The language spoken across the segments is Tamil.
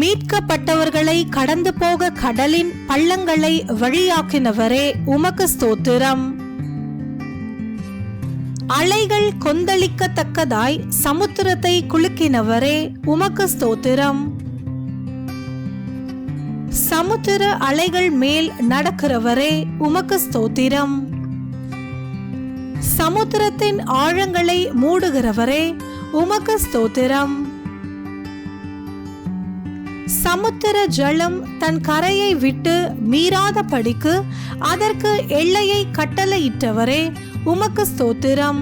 மீட்கப்பட்டவர்களை கடந்து போக கடலின் பள்ளங்களை வழியாக்கினவரே உமக்கு ஸ்தோத்திரம். அலைகள் கொந்தளிக்கத்தக்கதாய் சமுத்திரத்தை குலுக்கினவரே உமக்கு ஸ்தோத்திரம். சமுத்திர அலைகள் மேல் நடக்கிறவரே உமக்கு ஸ்தோத்திரம். சமுத்திரத்தின் ஆழங்களை மூடுகிறவரே உமக்கு ஸ்தோத்திரம். சமுத்திர ஜலம் தன் கரையை விட்டு மீறாத படிக்கு அதற்கு எல்லையை கட்டளையிட்டவரே உமக்கு ஸ்தோத்திரம்.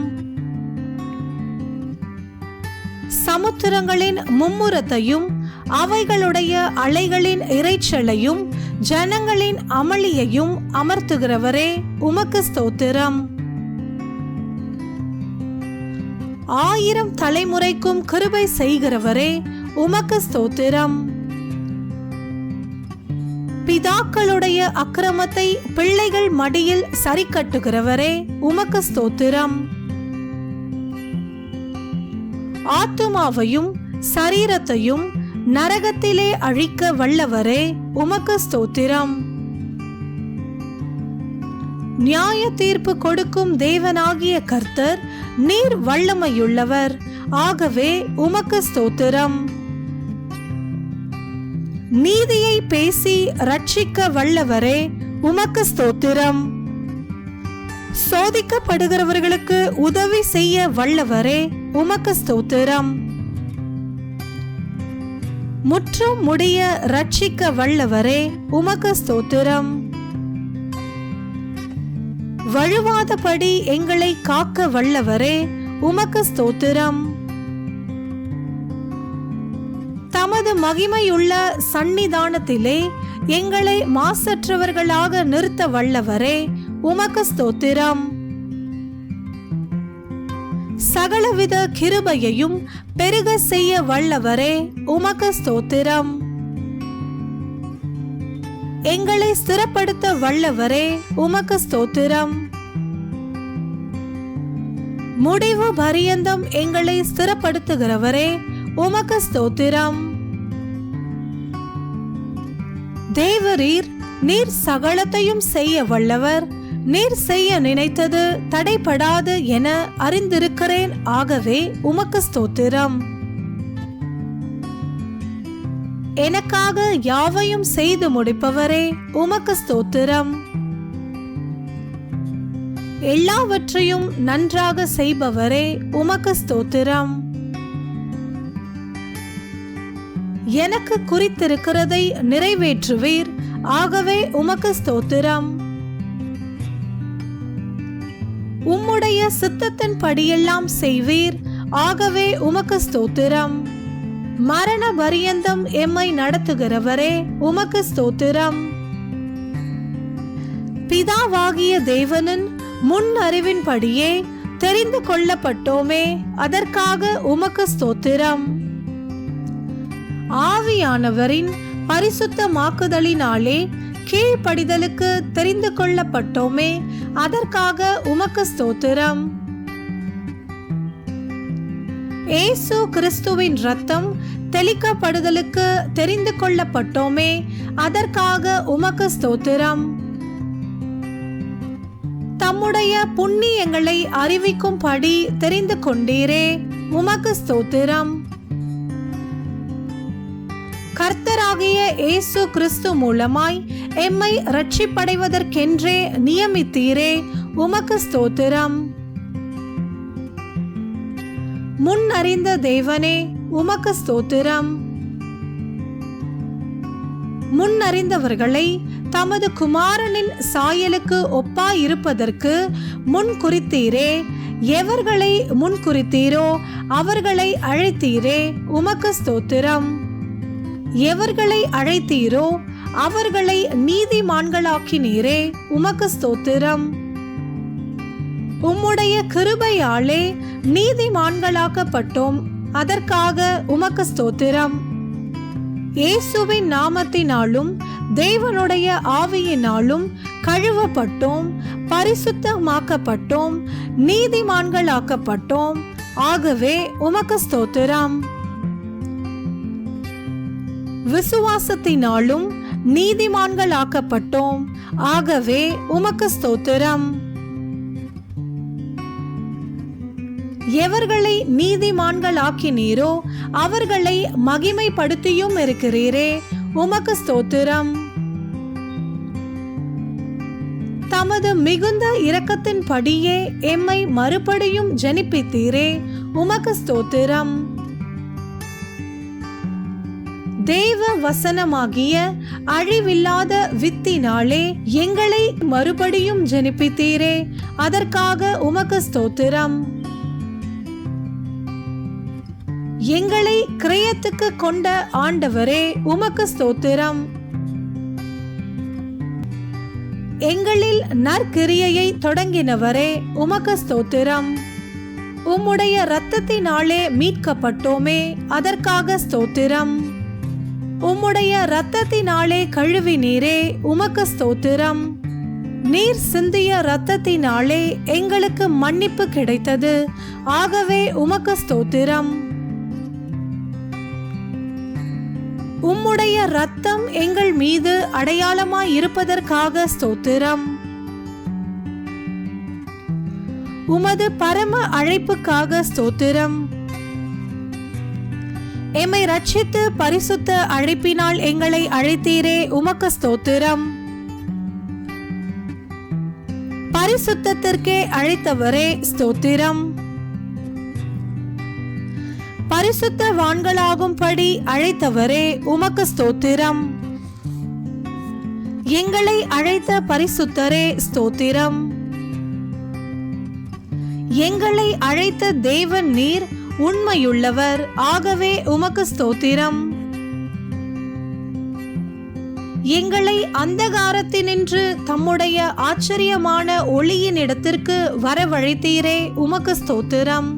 சமுத்திரங்களின் மும்முரத்தையும் அவைகளுடைய அலைகளின் இரைச்சலையும் ஜனங்களின் அமளியையும் அமர்த்துகிறவரே உமக்கு ஸ்தோத்திரம். ஆயிரம் தலைமுறைக்கும் கிருபை செய்கிறவரே உமக்கு ஸ்தோத்திரம். பிதாக்களுடைய அக்கிரமத்தை பிள்ளைகள் மடியில் சரி கட்டுகிறவரே உமக்கு ஸ்தோத்திரம். ஆத்துமாவையும் சரீரத்தையும் நரகத்திலே அழிக்க வல்லவரே உமக்கு ஸ்தோத்திரம். நியாய தீர்ப்பு கொடுக்கும் தேவனாகிய கர்த்தர் நீர் வல்லமையுள்ளவர் ஆகவே உமக்கு ஸ்தோத்திரம். நீதியை பேசி ரட்சிக்க வல்லவரே உமக்கு ஸ்தோத்திரம். சோதிக்கப்படுகிறவர்களுக்கு உதவி செய்ய வல்லவரே உமக்கு ஸ்தோத்திரம். முற்றும் முடிய ரட்சிக்க வல்லவரே உமக்கு ஸ்தோத்திரம். வழுவாதபடி எங்களை காக்க வல்லவரே உமக்கு ஸ்தோத்திரம். உமது மகிமையுள்ள சந்நிதானத்திலே எங்களை மாசற்றவர்களாக நிறுத்த வல்லவரே உமக்கு ஸ்தோத்திரம். சகலவித கிருபையையும் பெருக செய்ய வல்லவரே உமக்கு ஸ்தோத்திரம். எங்களை ஸ்திரப்படுத்த வல்லவரே உமக்கு ஸ்தோத்திரம். முடிவு பரியந்தம் எங்களை ஸ்திரப்படுத்துகிறவரே உமக்கு ஸ்தோத்திரம். தேவரீர் நீர் சகலத்தையும் செய்ய வல்லவர். நீர் செய்ய நினைத்தது தடைபடாது என அறிந்திருக்கிறேன். ஆகவே உமக்கு ஸ்தோத்திரம். எனக்காக யாவையும் செய்து முடிப்பவரே உமக்கு ஸ்தோத்திரம். எல்லாவற்றையும் நன்றாக செய்பவரே உமக்கு ஸ்தோத்திரம். எனக்கு குறித்திருக்கிறதை நிறைவேற்றுவீர். ஆகவே உமக்கு ஸ்தோத்திரம். உம்முடைய சித்தத்தின் படியெல்லாம் செய்வீர். ஆகவே உமக்கு ஸ்தோத்திரம். மரண பரியந்தம் எம்மை நடத்துகிறவரே உமக்கு ஸ்தோத்திரம். பிதாவாகிய தேவனின் முன் அறிவின்படியே தெரிந்து கொள்ளப்பட்டோமே அதற்காக உமக்கு ஸ்தோத்திரம். ஆவியானவரின் பரிசுத்தமாக்குதலினாலே கீழ்ப்படிதலுக்கு தெரிந்து கொள்ளப்பட்டோமே. அதற்காக உமக்கு ஸ்தோத்திரம். ஏசு கிறிஸ்துவின் ரத்தம் தெளிக்கப்படுதலுக்கு தெரிந்து கொள்ளப்பட்டோமே. அதற்காக உமக்கு ஸ்தோத்திரம். தம்முடைய புண்ணியங்களை அறிவிக்கும்படி தெரிந்து கொண்டீரே. உமக்கு ஸ்தோத்திரம். கர்த்தராகிய இயேசு கிறிஸ்து மூலமாய் எம்மை ரட்சிப்படைவதற்கென்றே நியமித்தீரே. உமக்கு ஸ்தோத்திரம். முன் அறிந்த தேவனே உமக்கு ஸ்தோத்திரம். முன்னறிந்தவர்களை தமது குமாரனின் சாயலுக்கு ஒப்பாயிருப்பதற்கு முன் குறித்தீரே எவர்களை முன் குறித்தீரோ அவர்களை அழைத்தீரே. உமக்கு ஸ்தோத்திரம். எவர்களை அழைத்தீரோ அவர்களை நீதிமான்களாக்கினீரே உமக்கு ஸ்தோத்திரம். உம்முடைய கிருபையாலே நீதிமான்களாக்கப்பட்டோம் அதற்காக உமக்கு ஸ்தோத்திரம். இயேசுவின் நாமத்தினாலும் தேவனுடைய ஆவியினாலும் கழுவப்பட்டோம் பரிசுத்தமாக்கப்பட்டோம் நீதிமான்களாக்கப்பட்டோம் ஆகவே உமக்கு ஸ்தோத்திரம். விசுவாசத்தினாலும் நீதிமான்களாக்கப்பட்டோம். ஆகவே உமக்கு ஸ்தோத்திரம். எவர்களை நீதிமான்களாக்கினீரோ அவர்களை மகிமைப்படுத்தியும் இருக்கிறீரே. உமக்கு ஸ்தோத்திரம். தமது மிகுந்த இரக்கத்தின் படியே எம்மை மறுபடியும் ஜனிப்பித்தீரே. உமக்கு ஸ்தோத்திரம். தேவ வசனமாகிய அழிவில்லாத வித்தினாலே எங்களை மறுபடியும் ஜனிப்பித்தீரே. அதற்காக உமக்கு ஸ்தோத்திரம். எங்களை கிரயத்துக்கு கொண்ட ஆண்டவரே உமக்கு ஸ்தோத்திரம். எங்களில் நற்கிரியையை தொடங்கினவரே உமக்கு ஸ்தோத்திரம். உம்முடைய இரத்தத்தினாலே மீட்கப்பட்டோமே அதற்காக ஸ்தோத்திரம். உம்முடைய இரத்தத்தினாலே கழுவினீரே உமக்கு ஸ்தோத்திரம். நீர் சிந்திய இரத்தத்தினாலே எங்களுக்கு மன்னிப்பு கிடைத்தது ஆகவே உமக்கு ஸ்தோத்திரம். உம்முடைய ரத்தம் எங்கள் மீது அடையாளமாய் இருப்பதற்காக ஸ்தோத்திரம். உமது பரம அழைப்புக்காக ஸ்தோத்திரம். எம்மை ரட்சித்து பரிசுத்த அழைப்பினால் எங்களை அழைத்தீரே உமக்கு ஸ்தோத்திரம். பரிசுத்தத்திற்கே அழைத்தவரே ஸ்தோத்திரம். பரிசுத்த வான்களாகும்படி அழைத்தவரே உமக்கு ஸ்தோத்திரம். எங்களை அழைத்த பரிசுத்தரே ஸ்தோத்திரம். எங்களை அழைத்த தேவன் நீர் உண்மையுள்ளவர் ஆகவே உமக்கு ஸ்தோத்திரம். எங்களை அந்தகாரத்தினின்று தம்முடைய ஆச்சரியமான ஒளியின் இடத்திற்கு வரவழைத்தீரே உமக்கு ஸ்தோத்திரம்.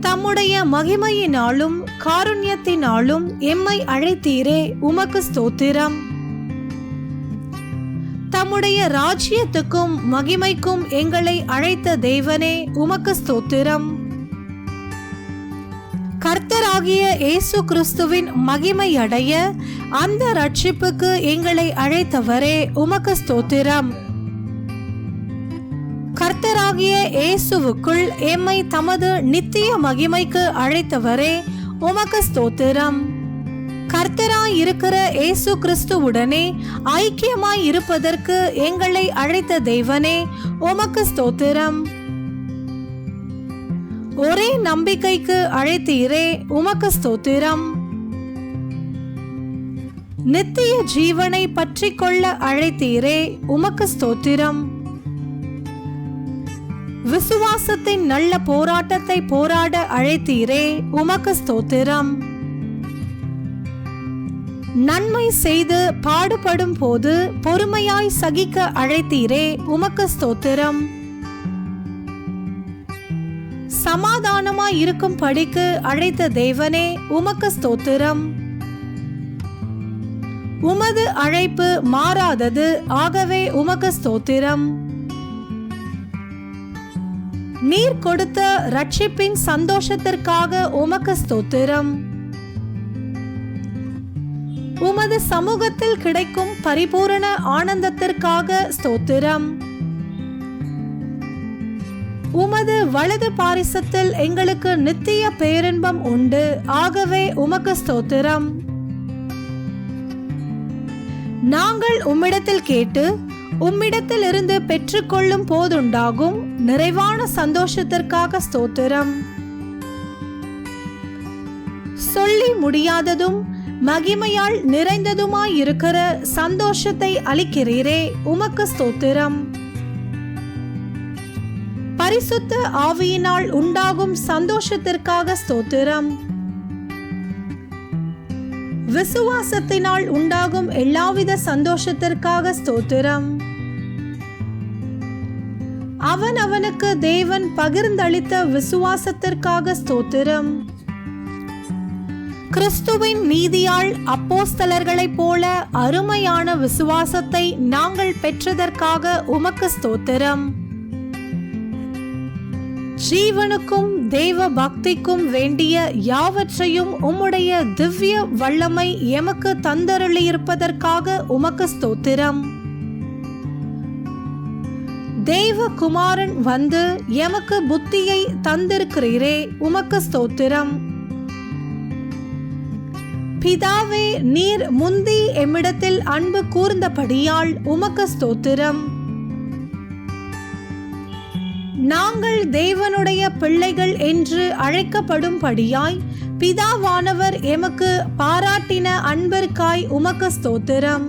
தம்முடைய மகிமையினாலும் காருண்யத்தினாலும் எம்மை அழைத்தீரே உமக்கு ஸ்தோத்திரம். தம்முடைய ராஜ்யத்துக்கும் மகிமைக்கும் எங்களை அழைத்த தேவனே உமக்கு ஸ்தோத்திரம். கர்த்தராகிய இயேசு கிறிஸ்துவின் மகிமை அடைய அந்த ரட்சிப்புக்கு எங்களை அழைத்தவரே உமக்கு ஸ்தோத்திரம். கர்த்தராகிய இயேசுவுக்குள் எம்மை தமது நித்திய மகிமைக்கு அழைத்தவரே உமக்கு ஸ்தோத்திரம். கர்த்தராய் இருக்கிற இயேசு கிறிஸ்துவுடனே ஐக்கியமாய் இருப்பதற்கு எங்களை அழைத்த தெய்வனே உமக்கு ஸ்தோத்திரம். ஒரே நம்பிக்கைக்கு அழைத்தீரே உமக்கு ஸ்தோத்திரம். நித்திய ஜீவனை பற்றி கொள்ள அழைத்தீரே உமக்கு ஸ்தோத்திரம். விசுவாசத்தின் நல்ல போராட்டத்தை போராட அழைத்தீரே உமக்கு ஸ்தோத்திரம். நன்மை செய்து பாடுபடும் போது பொறுமையாய் சகிக்க அழைத்தீரே உமக்கு ஸ்தோத்திரம். சமாதானமாய் இருக்கும் படிக்கு அழைத்த தேவனே உமக்கு ஸ்தோத்திரம். உமது அழைப்பு மாறாதது ஆகவே உமக்கு ஸ்தோத்திரம். நீர் கொடுத்த ரட்சிப்பின் சந்தோஷத்திற்காக உமக்கு ஸ்தோத்திரம். உமது சமூகத்தில் கிடைக்கும் பரிபூரண ஆனந்தத்திற்காக ஸ்தோத்திரம். உமது வலது பாரிசத்தில் எங்களுக்கு நித்திய பேரின்பம் உண்டு. ஆகவே உமக்கு ஸ்தோத்திரம். நாங்கள் உம்மிடத்தில் கேட்டு உம்மிடத்தில் இருந்து பெற்றுக்கொள்ளும் போதுண்டாகும் நிறைவான சந்தோஷத்திற்காக ஸ்தோத்திரம். சொல்லி முடியாததும் மகிமையால் நிறைந்ததுமாயிருக்கிற சந்தோஷத்தை அளிக்கிறீரே உமக்கு ஸ்தோத்திரம். பரிசுத்த ஆவியினால் உண்டாகும் சந்தோஷத்திற்காக ஸ்தோத்திரம். விசுவாசத்தினால் உண்டாகும் எல்லாவித சந்தோஷத்திற்காக ஸ்தோத்திரம். அவன் அவனுக்கு தேவன் பகிர்ந்தளித்த விசுவாசத்திற்காக ஸ்தோத்திரம். கிறிஸ்துவின் நீதியால் அப்போஸ்தலர்களைப் போல அருமையான விசுவாசத்தை நாங்கள் பெற்றதற்காக உமக்கு ஸ்தோத்திரம். ஜீவனுக்கும் தேவ பக்திக்கும் வேண்டிய யாவற்றையும் உம்முடைய திவ்ய வல்லமை எமக்கு தந்தருளியிருப்பதற்காக உமக்கு ஸ்தோத்திரம். தேவ குமாரன் வந்து எமக்கு புத்தியை தந்திருக்கிறீரே உமக்கு ஸ்தோத்திரம். பிதாவே நீர் முந்தி எம்மிடத்தில் அன்பு கூர்ந்தபடியால் உமக்கு ஸ்தோத்திரம். நாங்கள் தேவனுடைய பிள்ளைகள் என்று அழைக்கப்படும்படியாய் பிதாவானவர் எமக்கு பாராட்டின அன்பிற்காய் உமக்கு ஸ்தோத்திரம்.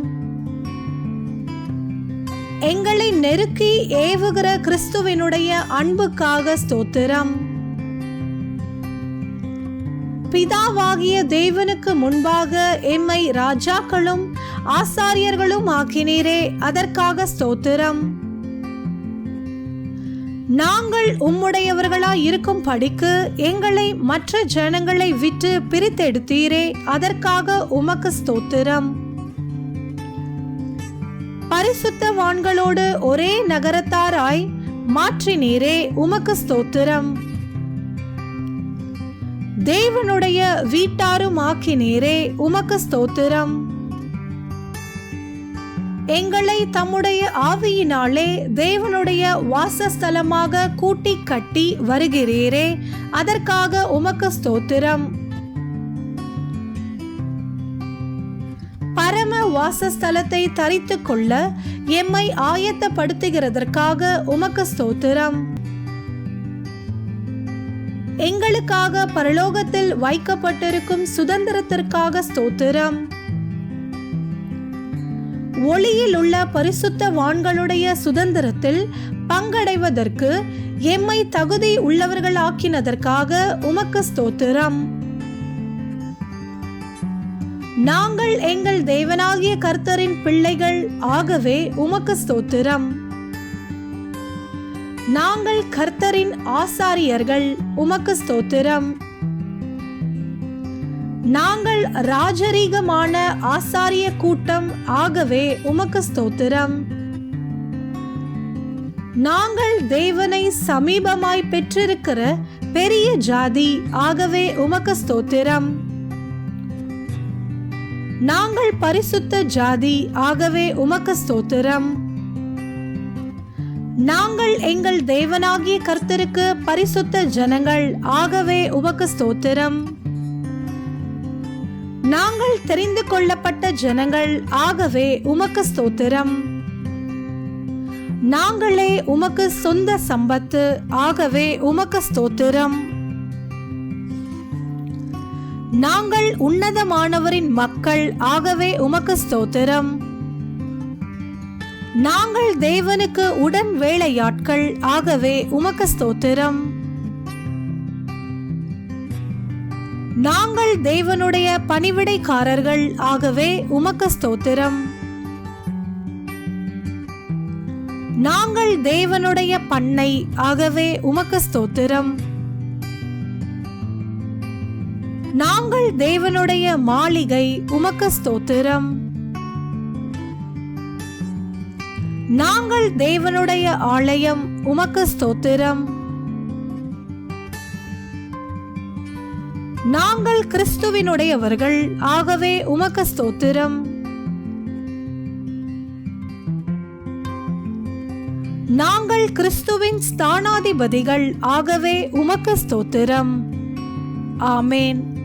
எங்களை நெருக்கி ஏவுகிற கிறிஸ்துவினுடைய அன்புக்காக ஸ்தோத்திரம். பிதாவாகிய தேவனுக்கு முன்பாக எம்மை ராஜாக்களும் ஆசாரியர்களும் ஆக்கினீரே அதற்காக ஸ்தோத்திரம். நாங்கள் உம்முடையவர்களாய் இருக்கும் படிக்கு எங்களை மற்ற ஜனங்களை விட்டு பிரித்தெடுத்தீரே அதற்காக உமக்கு ஸ்தோத்திரம். பரிசுத்தவான்களோடு ஒரே நகரத்தாராய் மாற்றினீரே உமக்கு ஸ்தோத்திரம். தேவனுடைய வீட்டாரும் ஆக்கினீரே உமக்கு ஸ்தோத்திரம். எங்களை தம்முடைய ஆவியினாலே தேவனுடைய வாசஸ்தலமாக கூட்டி கட்டி வருகிறீரே அதற்காக உமக்கு ஸ்தோத்திரம். பரம வாசஸ்தலத்தை தரித்து கொள்ள எம்மை ஆயத்தப்படுத்துகிறதற்காக உமக்கு ஸ்தோத்திரம். எங்களுக்காக பரலோகத்தில் வைக்கப்பட்டிருக்கும் சுதந்திரத்திற்காக ஸ்தோத்திரம். ஒளியில் உள்ள பரிசுத்த வான்களுடைய சுதந்திரத்தில் பங்கடைவதற்கு எம்மை தகுதி உள்ளவர்கள் ஆக்கினதற்காக உமக்கு ஸ்தோத்திரம். நாங்கள் எங்கள் தேவனாகிய கர்த்தரின் பிள்ளைகள் ஆகவே உமக்கு ஸ்தோத்திரம். நாங்கள் கர்த்தரின் ஆசாரியர்கள். உமக்கு ஸ்தோத்திரம். நாங்கள் ராஜரீகமான ஆசாரிய கூட்டம். ஆகவே உமக்கு ஸ்தோத்திரம். நாங்கள் தேவனை சமீபமாய் பெற்றிருக்கிற பெரிய ஜாதி. ஆகவே உமக்கு ஸ்தோத்திரம். நாங்கள் பரிசுத்த ஜாதி. ஆகவே உமக்கு ஸ்தோத்திரம். நாங்கள் எங்கள் தேவனாகிய கர்த்தருக்கு பரிசுத்த ஜனங்கள். ஆகவே உமக்கு ஸ்தோத்திரம். நாங்கள் தெரிந்து கொள்ளப்பட்ட ஜனங்கள். ஆகவே உமக்கு ஸ்தோத்திரம். நாங்களே உமக்கு சொந்த சம்பத்து. ஆகவே உமக்கு ஸ்தோத்திரம். நாங்கள் உன்னதமானவரின் மக்கள். ஆகவே உமக்கு ஸ்தோத்திரம். நாங்கள் தேவனுக்கு உடன் வேலையாட்கள். ஆகவே உமக்கு ஸ்தோத்திரம். நாங்கள் தேவனுடைய பணிவிடைக்காரர்கள். ஆகவே உமக்கு ஸ்தோத்திரம். நாங்கள் தேவனுடைய பண்ணை. ஆகவே உமக்கு ஸ்தோத்திரம். நாங்கள் தேவனுடைய மாளிகை. உமக்கு ஸ்தோத்திரம். நாங்கள் தேவனுடைய ஆலயம் உமக்கு ஸ்தோத்திரம். நாங்கள் கிறிஸ்துவினுடையவர்கள் ஆகவே உமக்கு ஸ்தோத்திரம். நாங்கள் கிறிஸ்துவின் ஸ்தானாதிபதிகள் ஆகவே உமக்கு ஸ்தோத்திரம். ஆமேன்.